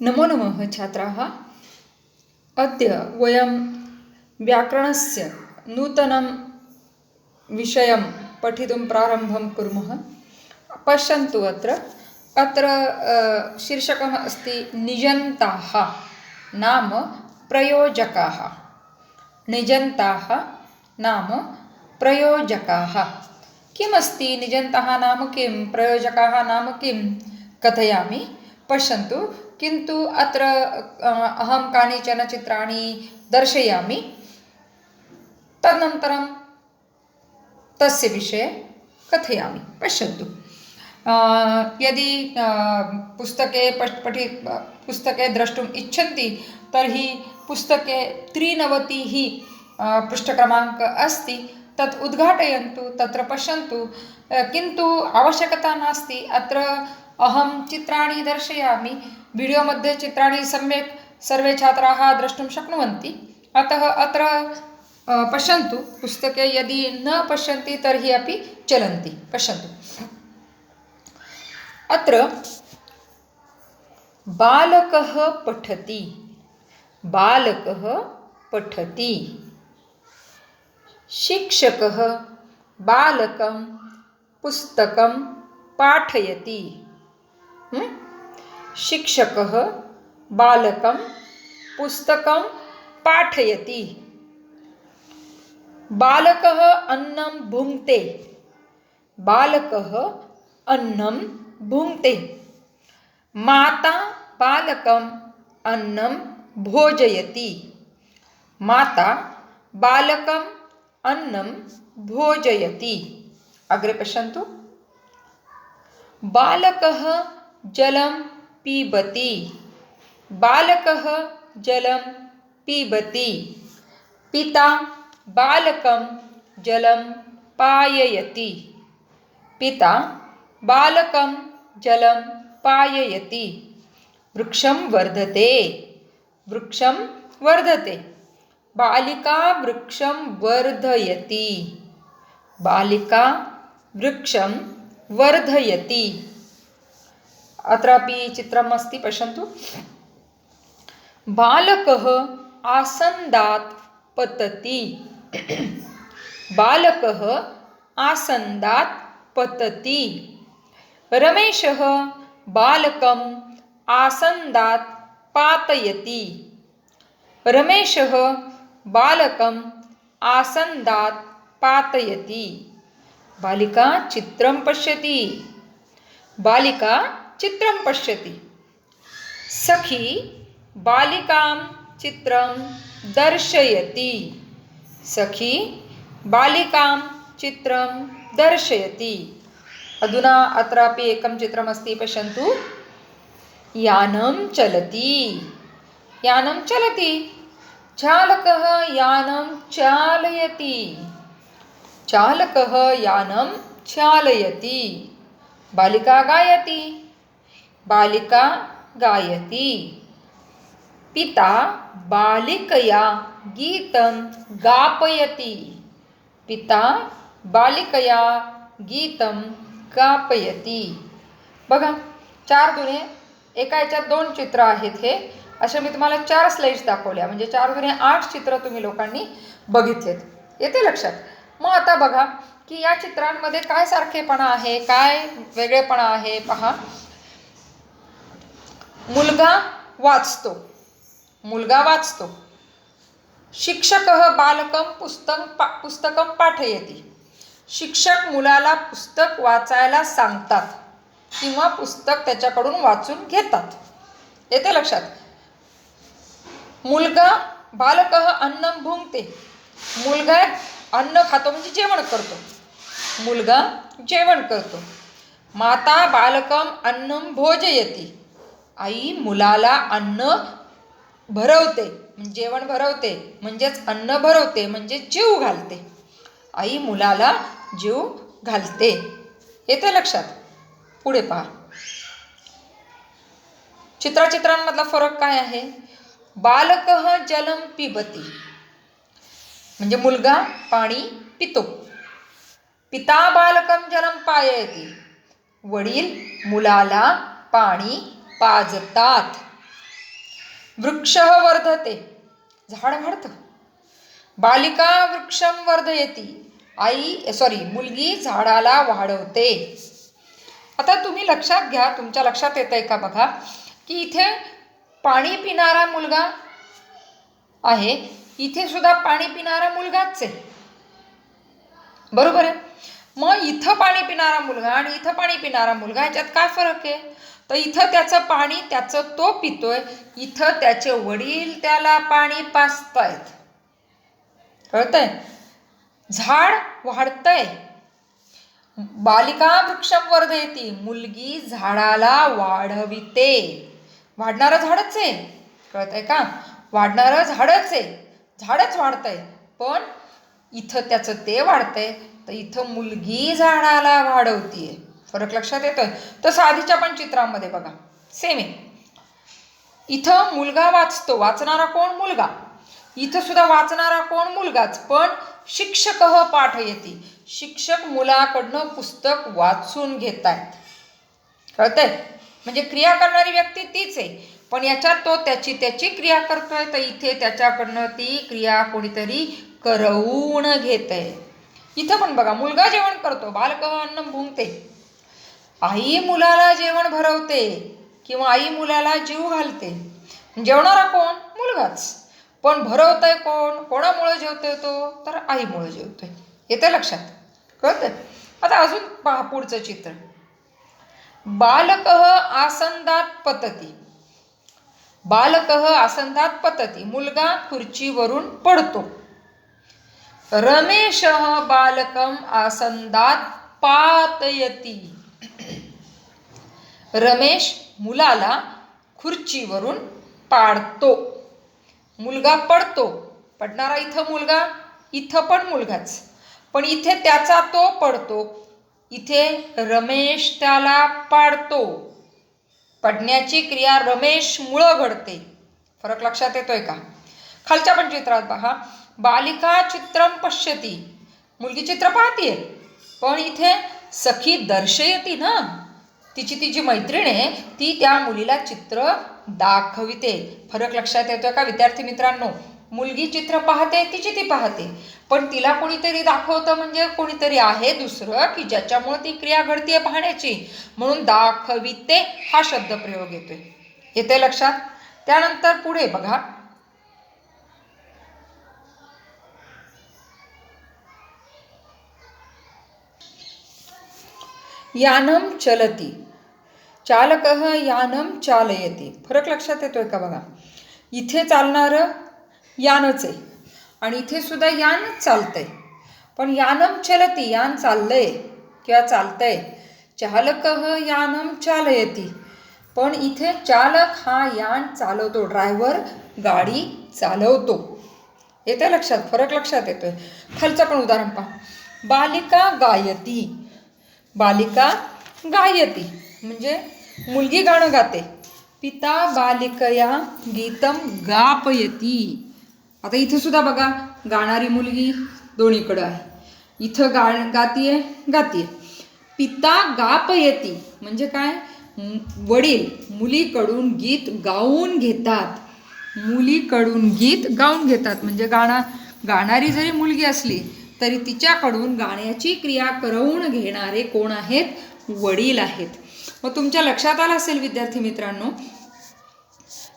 नमो नमः छात्राः। अद्य वयं व्याकरणस्य नूतनं विषयं पठितुं प्रारम्भं कुर्मः। पश्यन्तु अत्र। अत्र शीर्षकः अस्ति निजन्ताः नाम प्रयोजकाः। निजन्ताः नाम प्रयोजकाः। किमस्ति निजन्ताः नाम किं? प्रयोजकाः नाम किं? कथयामि। पश्यन्तु। किन्तु अत्र अहं कानिचन चित्राणि दर्शयामि। तदनन्तरं तस्य विषये कथयामि। पश्यन्तु। यदि पुस्तके पठ् पठि पुस्तके द्रष्टुम् इच्छन्ति तर्हि पुस्तके त्रिनवतिः पृष्ठक्रमाङ्कः अस्ति। तत् उद्घाटयन्तु तत्र पश्यन्तु। किन्तु आवश्यकता नास्ति। अत्र अहं चित्राणि दर्शयामि. वीडियो मध्ये चित्राणि सम्यक् सर्वे छात्राः द्रष्टुं शक्नुवन्ति. अतः अत्र पश्यन्तु पुस्तके यदि न पश्यन्ति तर्हि अपि चलन्ति. पश्यन्तु। अत्र बालकः पठति। बालकः पठति। शिक्षकः बालकं पुस्तकं पाठयति। शिक्षकः बालकं पुस्तकं पाठयति। बालकः अन्नं भुङ्क्ते। बालकः अन्नं भुङ्क्ते। माता बालकम् अन्नं भोजयति। माता बालकम् अन्नं भोजयति। अग्रे पश्यन्तु। बालकः जलं पिबति। बालकः जलं पिबति। पिता बालकं जलं पाययति। पिता बालकं जलं पाययति। वृक्षं वर्धते। वृक्षं वर्धते। बालिका वृक्षं वर्धयति। बालिका वृक्षं वर्धयति। अत्रापि चित्रम् अस्ति पश्यन्तु। बालकः आसन्दात् पतति। बालकः आसन्दात् पतति। रमेशः बालकम् आसन्दात् पातयति। रमेशः बालकम् आसन्दात् पातयति। बालिका चित्रं पश्यति। बालिका चित्रं पश्यति। सखी बालिकां चित्रं दर्शयति। सखी बालिकां चित्रं दर्शयति। अधुना अत्रापि एकं चित्रमस्ति पश्यन्तु। यानं चलति। यानं चलति। चालकः यानं चालयति। चालकः यानं चालयति। बालिका गायति। बालिका गायति. पिता बालिकया गीतं गापयति. पिता बालिकया गीतं गापयती. बघा चार दुने एका याच्यात दोन चित्र आहेत हे. असे मी तुम्हाला चार स्लाईड्स दाखवल्या. म्हणजे चार दुने आठ चित्र तुम्ही लोकांनी बघितलेत. येते लक्षात? मग आता बघा की या चित्रांमध्ये काय सारखेपणा आहे? काय वेगळेपणा आहे? पहा. मुलगा वाचतो. मुलगा वाचतो. शिक्षक बालकं पुस्तक पा पुस्तकं पाठयती. शिक्षक मुलाला पुस्तक वाचायला सांगतात किंवा पुस्तक त्याच्याकडून वाचून घेतात. येते लक्षात? मुलगा बालक अन्नं भुंगते. मुलगा अन्न खातो म्हणजे जेवण करतो. मुलगा जेवण करतो. माता बालकम अन्नम भोजयती. आई मुलाला अन्न भरवते. म्हणजे जेवण भरवते. म्हणजेच अन्न भरवते. म्हणजे जीव घालते. आई मुलाला जीव घालते. येते लक्षात? पुढे पहा. चित्राचित्रांमधला फरक काय आहे? बालक जलम पिबती. म्हणजे मुलगा पाणी पितो. पिता बालकम जलम पाययती. वडील मुलाला पाणी पाजतात. वृक्ष वर्धते. झाड वाढतं. बालिका वृक्षम वर्धयती. आई सॉरी मुलगी झाडाला वाढवते. आता तुम्ही लक्षात घ्या तुमच्या लक्षात येतं आहे का बघा की इथे पाणी पिणारा मुलगा आहे. इथे सुद्धा पाणी पिणारा मुलगाच आहे. बरोबर आहे? मग इथं पाणी पिणारा मुलगा आणि इथं पाणी पिणारा मुलगा ह्याच्यात काय फरक आहे? तर इथं त्याचं पाणी त्याचं तो पितोय इथं त्याचे वडील त्याला पाणी पाचतायत कळतंय? झाड वाढतंय. बालिका वृक्षम वर्धयती मुलगी झाडाला वाढविते. वाढणारं झाडच आहे. कळतंय का? वाढणारं झाडच आहे. झाडच वाढतंय. पण इथं त्याचं ते वाढतंय तर इथं मुलगी झाडाला वाढवतीये. फरक लक्षात येतोय? तसं आधीच्या पण चित्रामध्ये बघा. सेम आहे. इथं मुलगा वाचतो. वाचणारा कोण? मुलगा. इथं सुद्धा वाचणारा कोण? मुलगाच. पण शिक्षक पाठ येते. शिक्षक मुलाकडनं पुस्तक वाचून घेत आहेत कळतंय? म्हणजे क्रिया करणारी व्यक्ती तीच आहे. पण याच्यात तो त्याची त्याची क्रिया करतोय. तर इथे त्याच्याकडनं ती क्रिया कोणीतरी करवून घेत आहे इथं पण बघा. मुलगा जेवण करतो. बालकह अन्न भुंगते. आई मुलाला जेवण भरवते किंवा आई मुलाला जीव घालते. जेवणारा कोण? मुलगाच. पण भरवतंय कोण? कोणामुळे जेवतोय तो? तर आईमुळे जेवतोय. येते लक्षात? कळतंय? आता अजून पहा पुढचं चित्र. बालकह आसंदात पतती. बालकह आसंदात पतती. मुलगा खुर्चीवरून पडतो. रमेश बालकम आसंदात पातयती. रमेश मुलाला खुर्चीवरून पाडतो. मुलगा पडतो. पडणारा इथं मुलगा इथं पण मुलगाच. पण इथे त्याचा तो पडतो. इथे रमेश त्याला पाडतो. पडण्याची क्रिया रमेशमुळं घडते. फरक लक्षात येतोय का? खालच्या पण चित्रात पहा. बालिका चित्रम पश्यती. मुलगी चित्र पाहतीये. पण इथे सखी दर्शयती ना. तिची ती जी मैत्रीण आहे ती त्या मुलीला चित्र दाखविते. फरक लक्षात येतोय का विद्यार्थी मित्रांनो? मुलगी चित्र पाहते तिची ती पाहते. पण तिला कोणीतरी दाखवतं म्हणजे कोणीतरी आहे दुसरं की ज्याच्यामुळे ती क्रिया घडतीये पाहण्याची. म्हणून दाखविते हा शब्द प्रयोग येतोय. येते लक्षात? त्यानंतर पुढे बघा. यानम चलती। चालक यानम चालयती। फरक लक्षात येतो आहे का बघा? इथे चालणारं यानच आहे. आणि इथे सुद्धा यानच चालतंय. पण यानम चलती यान चाललंय किंवा चालतंय चालक यानम चालयती. पण इथे चालक हा यान चालवतो ड्रायव्हर गाडी चालवतो. येते लक्षात? फरक लक्षात येतोय. खालचं पण उदाहरण पहा. बालिका गायती. बालिका गायती. म्हणजे मुलगी गाणं गाते. पिता बालिकया गीतम गापयती. आता इथे सुद्धा बघा गाणारी मुलगी दोन्हीकडं आहे. इथं गा गातीये गातीये. पिता गापयती. म्हणजे काय? वडील मुलीकडून गीत गाऊन घेतात. मुलीकडून गीत गाऊन घेतात. म्हणजे गाणं गाणारी जरी मुलगी असली तरी तिच्याकडून गाण्याची क्रिया करवून घेणारे कोण आहेत? वडील आहेत. मग तुमच्या लक्षात आलं असेल विद्यार्थी मित्रांनो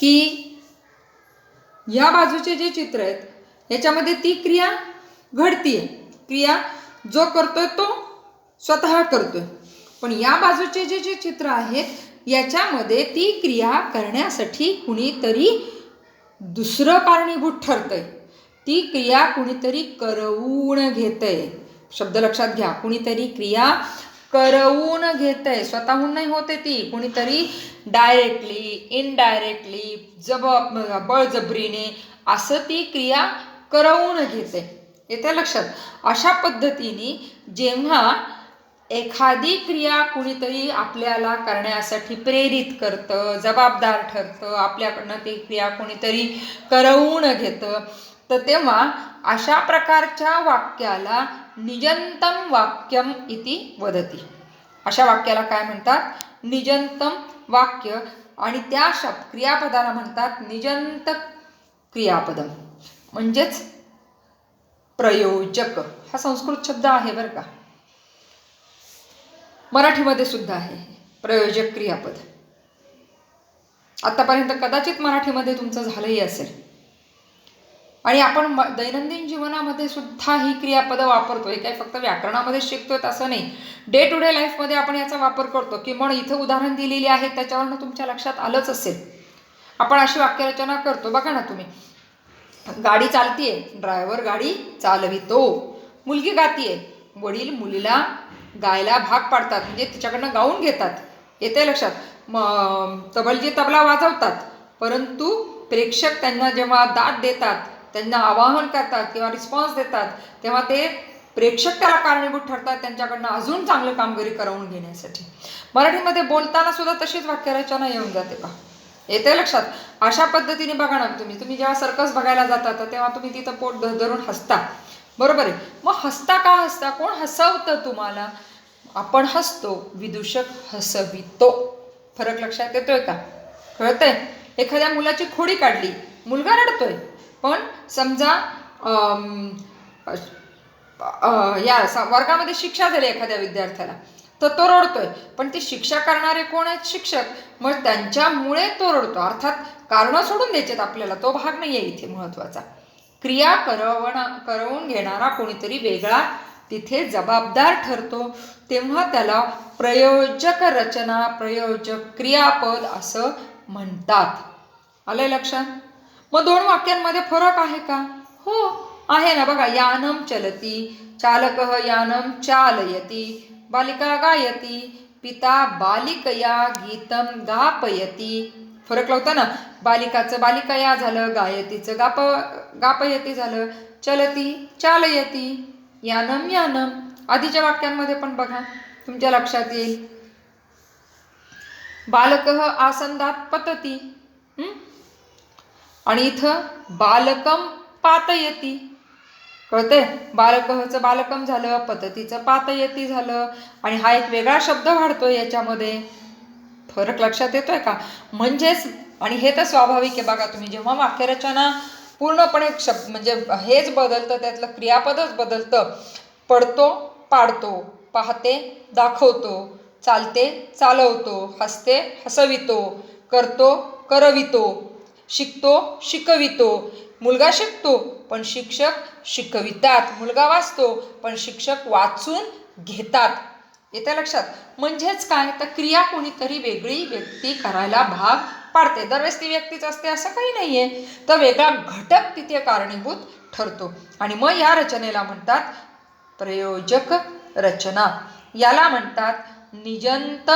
की या बाजूचे जे चित्र आहेत याच्यामध्ये ती क्रिया घडतीये. क्रिया जो करतोय तो स्वतः करतोय. पण या बाजूचे जे जे चित्र आहेत याच्यामध्ये ती क्रिया करण्यासाठी कुणीतरी दुसरं कारणीभूत ठरतंय. ती क्रिया कुणीतरी करवून घेतंय. शब्द लक्षात घ्या. कुणीतरी क्रिया करवून घेतंय. स्वतःहून नाही होते ती. कुणीतरी डायरेक्टली इनडायरेक्टली जब बळजबरीने असं ती क्रिया करवून घेते येते लक्षात? अशा पद्धतीने जेव्हा एखादी क्रिया कुणीतरी आपल्याला करण्यासाठी प्रेरित करतं जबाबदार ठरतं आपल्याकडनं ती क्रिया कुणीतरी करवून घेतं तर तेव्हा अशा प्रकारच्या वाक्याला निजंतम वाक्यम इति वदती. अशा वाक्याला काय म्हणतात? निजंतम वाक्य आणि त्या शब्द क्रियापदाला म्हणतात निजंत क्रियापदम. म्हणजेच प्रयोजक. हा संस्कृत शब्द आहे बरं का? मराठीमध्ये सुद्धा आहे. प्रयोजक क्रियापद. आतापर्यंत कदाचित मराठीमध्ये तुमचं झालंही असेल. आणि आपण म दैनंदिन जीवनामध्ये सुद्धा ही क्रियापदं वापरतोय. काय फक्त व्याकरणामध्ये शिकतोय असं नाही. डे टू डे लाईफमध्ये आपण याचा वापर करतो की म्हणून इथं उदाहरण दिलेली आहे त्याच्यावरनं तुमच्या लक्षात आलंच असेल. आपण अशी वाक्यरचना करतो. बघा ना तुम्ही. गाडी चालतीये. ड्रायव्हर गाडी चालवितो. मुलगी गातीये. वडील मुलीला गायला भाग पाडतात. म्हणजे तिच्याकडनं गाऊन घेतात. येते लक्षात. मग तबलजी तबला वाजवतात. परंतु प्रेक्षक त्यांना जेव्हा दाद देतात त्यांना आवाहन करतात किंवा रिस्पॉन्स देतात तेव्हा ते प्रेक्षक त्याला कारणीभूत ठरतात त्यांच्याकडनं अजून चांगलं कामगिरी करवून घेण्यासाठी. मराठीमध्ये बोलताना सुद्धा तशीच वाक्यरचना येऊन जाते का येते लक्षात? अशा पद्धतीने बघा ना तुम्ही. तुम्ही जेव्हा सर्कस बघायला जाता तर तेव्हा तुम्ही तिथं पोट ध- धरून हसता. बरोबर आहे? मग हसता का हसता? कोण हसवतं तुम्हाला? आपण हसतो विदूषक हसवितो. फरक लक्षात येतोय का? कळतंय? एखाद्या मुलाची खोडी काढली. मुलगा रडतोय. पण समजा या स- वर्गामध्ये शिक्षा झाली एखाद्या विद्यार्थ्याला तर तो रडतोय. पण ते शिक्षा करणारे कोण आहेत? शिक्षक. मग त्यांच्यामुळे तो रडतो. अर्थात कारणं सोडून द्यायचेत आपल्याला. तो भाग नाही आहे इथे महत्त्वाचा. क्रिया करवणा करवून घेणारा कोणीतरी वेगळा तिथे जबाबदार ठरतो. तेव्हा त्याला प्रयोजक रचना प्रयोजक क्रियापद असं म्हणतात. आलंय लक्षात? मग दोन वाक्यांमध्ये फरक आहे का? हो आहे ना. बघा यानम चलती चालक यानम चालयती बालिका गायती पिता बालिकया गीतम गापयती. फरक लावता ना. बालिकाचं बालिकया झालं गायतीचं गाप गापयती झालं चलती चालयती यानम यानम आधीच्या वाक्यांमध्ये पण बघा तुमच्या लक्षात येईल. बालक आसंदात पतती आणि इथं बालकम पातयती कळतंय? बालकहचं बालकम झालं पद्धतीचं पातयती झालं आणि हा एक वेगळा शब्द वाढतोय याच्यामध्ये. फरक लक्षात येतोय का? म्हणजेच आणि हे तर स्वाभाविक आहे बघा तुम्ही जेव्हा वाक्यरचना पूर्णपणे शब्द म्हणजे हेच बदलतं त्यातलं क्रियापदच बदलतं पडतो पाडतो पाहते दाखवतो चालते चालवतो हसते हसवितो करतो करवितो शिकतो शिकवितो. मुलगा शिकतो पण शिक्षक शिकवितात. मुलगा वाचतो पण शिक्षक वाचून घेतात. येत्या लक्षात. म्हणजेच काय? तर क्रिया कोणीतरी वेगळी व्यक्ती करायला भाग पाडते. दरवेळेस ती व्यक्तीच असते असं काही नाही आहे तर वेगळा घटक तिथे कारणीभूत ठरतो. आणि मग या रचनेला म्हणतात प्रयोजक रचना. याला म्हणतात निजंत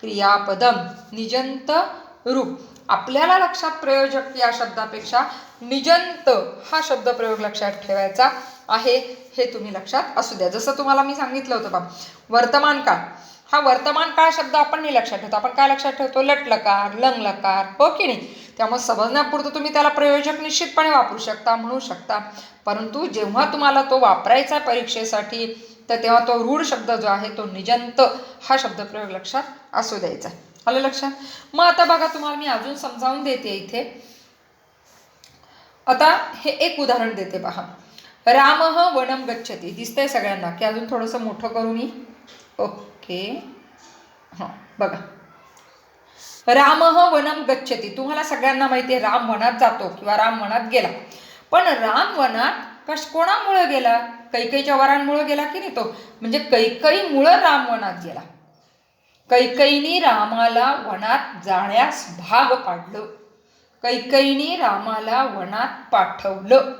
क्रियापदम. निजंत रूप. आपल्याला लक्षात प्रयोजक या शब्दापेक्षा निजंत हा शब्द प्रयोग लक्षात ठेवायचा आहे हे तुम्ही लक्षात असू द्या. जसं तुम्हाला मी सांगितलं होतं बा वर्तमान काळ. हा वर्तमान काळ शब्द आपण नाही लक्षात ठेवतो. आपण काय लक्षात ठेवतो? लट लकार लंग लकार हो की नाही? त्यामुळे समजण्यापुरतं तुम्ही त्याला प्रयोजक निश्चितपणे वापरू शकता म्हणू शकता. परंतु जेव्हा तुम्हाला तो वापरायचा परीक्षेसाठी तर तेव्हा तो रूढ शब्द जो आहे तो निजंत हा शब्दप्रयोग लक्षात असू द्यायचा. आलं लक्षात? मग आता बघा तुम्हाला मी अजून समजावून देते इथे. आता हे एक उदाहरण देते पहा राम वनम गच्छती. दिसतंय सगळ्यांना. की अजून थोडंसं मोठं करू मी. ओके. हां बघा. राम वनम गच्छती. तुम्हाला सगळ्यांना माहिती आहे राम वनात जातो किंवा राम वनात गेला. पण राम वनात कश कोणामुळे गेला? कैकईच्या वरांमुळं गेला की नाही तो? म्हणजे कैकईमुळं राम वनात गेला. कैकईनी रामाला वनात जाण्यास भाग पाडलं. कैकईनी रामाला वनात पाठवलं.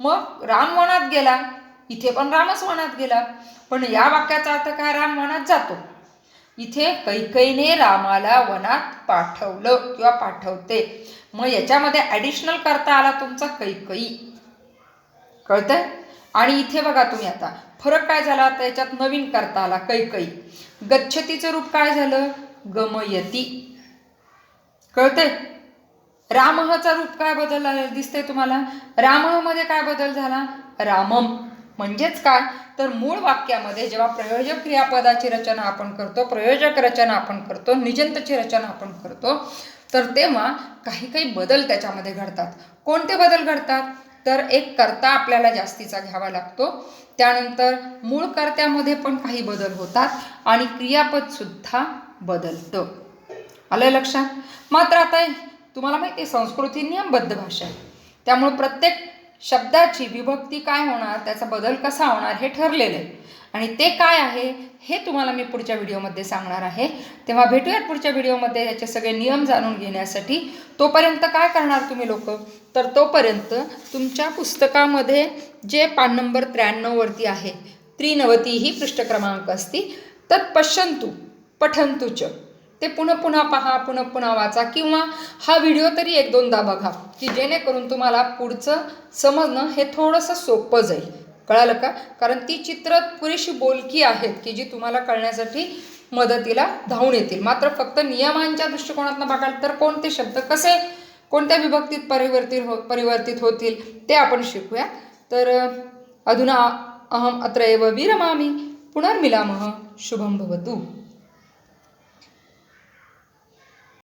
मग राम वनात गेला. इथे पण रामच वनात गेला. पण या वाक्याचा अर्थ काय? राम वनात जातो. इथे कैकईने रामाला वनात पाठवलं किंवा पाठवते. मग याच्यामध्ये ॲडिशनल करता आला तुमचा कैकई. कळतंय? आणि इथे बघा तुम्ही आता फरक काय झाला? आता याच्यात नवीन करता आला कैकई. गच्छतीचं रूप काय झालं? गमयती. कळतंय? रामहचा रूप काय बदलला दिसतंय तुम्हाला? रामहमध्ये काय बदल झाला? रामम. म्हणजेच काय? तर मूळ वाक्यामध्ये जेव्हा प्रयोजक क्रियापदाची रचना आपण करतो प्रयोजक रचना आपण करतो निजंतची रचना आपण करतो तर तेव्हा काही काही बदल त्याच्यामध्ये घडतात. कोणते बदल घडतात? तर एक कर्ता आपल्याला जास्तीचा घ्यावा लागतो. त्यानंतर मूळ कर्त्यामध्ये पण काही बदल होतात आणि क्रियापदसुद्धा बदलतं. आलं लक्षात? मात्र आता तुम्हाला माहिती आहे संस्कृत नियमबद्ध भाषा आहे. त्यामुळे प्रत्येक शब्दाची विभक्ती काय होणार त्याचा बदल कसा होणार हे ठरलेलं आहे. आणि ते काय आहे हे तुम्हाला मी पुढच्या व्हिडिओमध्ये सांगणार आहे. तेव्हा भेटूयात पुढच्या व्हिडिओमध्ये याचे सगळे नियम जाणून घेण्यासाठी. तोपर्यंत काय करणार तुम्ही लोक? तर तोपर्यंत तुमच्या पुस्तकामध्ये जे पान नंबर त्र्याण्णववरती आहे त्रिनवती ही पृष्ठ क्रमांक असती. तत् पश्यंतु पठंतु च ते पुन्हा पुन्हा पहा पुन्हा पुन्हा वाचा किंवा हा व्हिडिओ तरी एक दोनदा बघा की जेणेकरून तुम्हाला पुढचं समजणं हे थोडंसं सोपं जाईल. कळालं का? कारण ती चित्र पुरेशी बोलकी आहेत की जी तुम्हाला कळण्यासाठी मदतीला धावून येतील. मात्र फक्त नियमांच्या दृष्टिकोनातून बघाल तर कोणते शब्द कसे कोणत्या विभक्तीत परिवर्तित हो परिवर्तित होतील ते आपण शिकूया. तर अधुना अहम अत्र एव विरमामि पुनर्मिलामः शुभं भवतु.